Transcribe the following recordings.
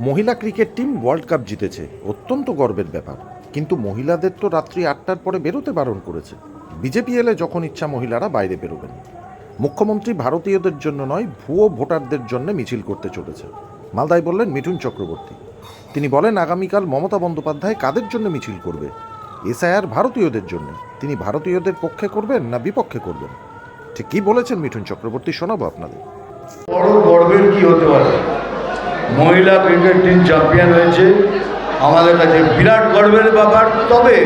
মহিলা cricket team world cup জিতেছে। অত্যন্ত গর্বের ব্যাপার। কিন্তু মহিলাদের তো রাত্রি আটটার পরে বেরোতে বারণ করেছে। বিজেপি এলে যখন ইচ্ছা মহিলারা বাইরে বেরোবেন। মুখ্যমন্ত্রী ভারতীয়দের জন্য নয়, ভুয়ো ভোটারদের জন্য মিছিল করতে চলেছে। মালদায় বললেন মিঠুন চক্রবর্তী। তিনি বলেন, আগামীকাল মমতা বন্দ্যোপাধ্যায় কাদের জন্য মিছিল করবে? এসআইআর ভারতীয়দের জন্য। তিনি ভারতীয়দের পক্ষে করবেন না বিপক্ষে করবেন? ঠিক কী বলেছেন মিঠুন চক্রবর্তী শোনাবো আপনাদের। বড় গর্বের কি হতে পারে? মহিলা ক্রিকেট টিম চ্যাম্পিয়ন হয়েছে। আমাদের কাছে বিরাট গর্বের ব্যাপার। তবে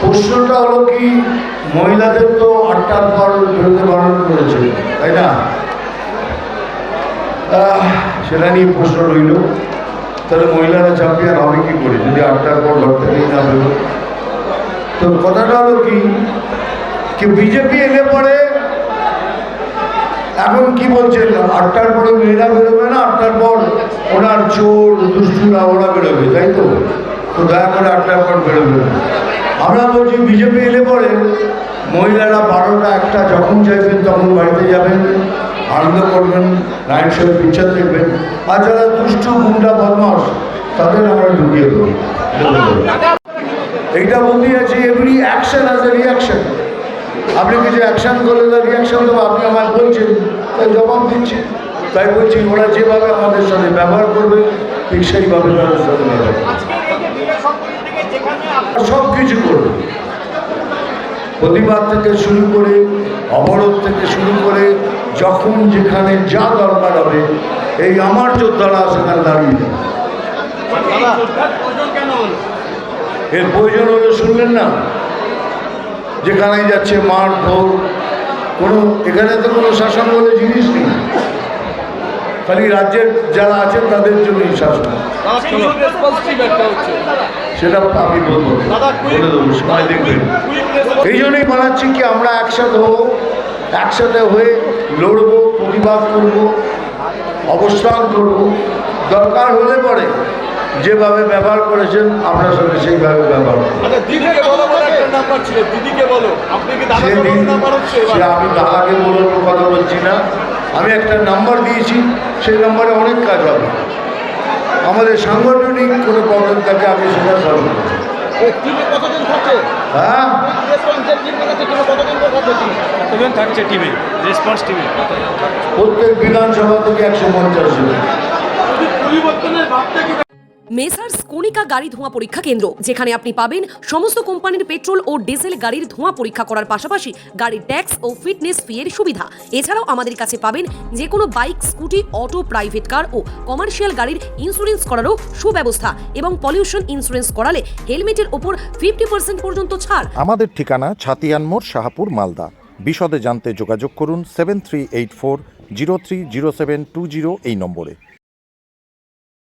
প্রশ্নটা হলো কি, মহিলাদের তো আটটার পর বেরোতে বারণ করেছে, তাই না? সেটা নিয়ে প্রশ্ন রইল। তাহলে মহিলারা চ্যাম্পিয়ন হবে কি করে? যদি আটটার পর ঘর থেকেই না বেরো তো কথাটা হলো কি কি বিজেপি এলে পরে এখন কি বলছেন আটটার পরে মেয়েরা বেরোবে না? আটটার পর ওনার চোর, দুষ্টুরা ওরা বেরোবে, তাই তো? তো দয়া করে আটটার পর বেরোবে আমরা বলছি, বিজেপি এলে পরে মহিলারা বারোটা একটা যখন চাইবেন তখন বাড়িতে যাবেন, আনন্দ করবেন, নাইট শো পিকচার দেখবেন। আর যারা দুষ্টু, গুন্ডা বদমাস তাদের আমরা ঢুকিয়ে দেবো। এইটা বলতে আছে এভরি অ্যাকশন এ রিয়াকশন আপনি কিছু অ্যাকশন করলে তার রিয়াকশন দেবো, আপনি আমায় বলছেন তাই জবাব দিচ্ছি তাই বলছি, ওরা যেভাবে আমাদের সাথে ব্যবহার করবে, ঠিক সেইভাবে তাদের সাথে। সব কিছু করবে। প্রতিবাদ থেকে শুরু করে, অবরোধ থেকে শুরু করে, যখন যেখানে যা দরকার হবে, এই আমার যোদ্ধারা সেখানে দাঁড়িয়ে এর প্রয়োজন হলে শুনলেন না? যেখানেই যাচ্ছে মার ধর কোনো এখানে তো কোনো শাসন বলে জিনিস খালি রাজ্যের যারা আছেন তাদের জন্যই শাসন। সেটা আমি বলব। বলে দেবো সময় দেখবেন। এই জন্যই বানাচ্ছি কি আমরা একসাথে হব একসাথে হয়ে লড়বো প্রতিবাদ করব অবস্থান করব। দরকার হলে পরে যেভাবে ব্যবহার করেছেন আপনার সঙ্গে সেইভাবে ব্যবহার আচ্ছা সে আমি দাদাকে বলার কথা বলছি না। আমি একটা নাম্বার দিয়েছি সেই নাম্বারে অনেক কাজ হবে। আমাদের সাংগঠনিক কোনো প্রবলেম থাকে আমি সেটা সলভ হ্যাঁ? থাকছে টিমে রেসপন্স টিমে প্রত্যেক বিধানসভা থেকে একশো পঞ্চাশ মেসার্স কণিকা গাড়ি ধোঁয়া পরীক্ষা কেন্দ্র, যেখানে আপনি পাবেন সমস্ত কোম্পানির পেট্রোল ও ডিজেল গাড়ির ধোঁয়া পরীক্ষা করার পাশাপাশি গাড়ির ট্যাক্স ও ফিটনেস ফি এর সুবিধা। এছাড়াও আমাদের কাছে পাবেন যে কোনো bike, scooty, auto, private car ও কমার্শিয়াল গাড়ির ইন্স্যুরেন্স করারও সুব্যবস্থা এবং পলিউশন ইন্স্যুরেন্স করালে হেলমেটের ওপর ফিফটি পার্সেন্ট পর্যন্ত ছাড়। আমাদের ঠিকানা ছাতিয়ান মোড়, শাহাপুর, মালদা। বিশদে জানতে যোগাযোগ করুন seven three eight four zero three zero seven two zero এই নম্বরে।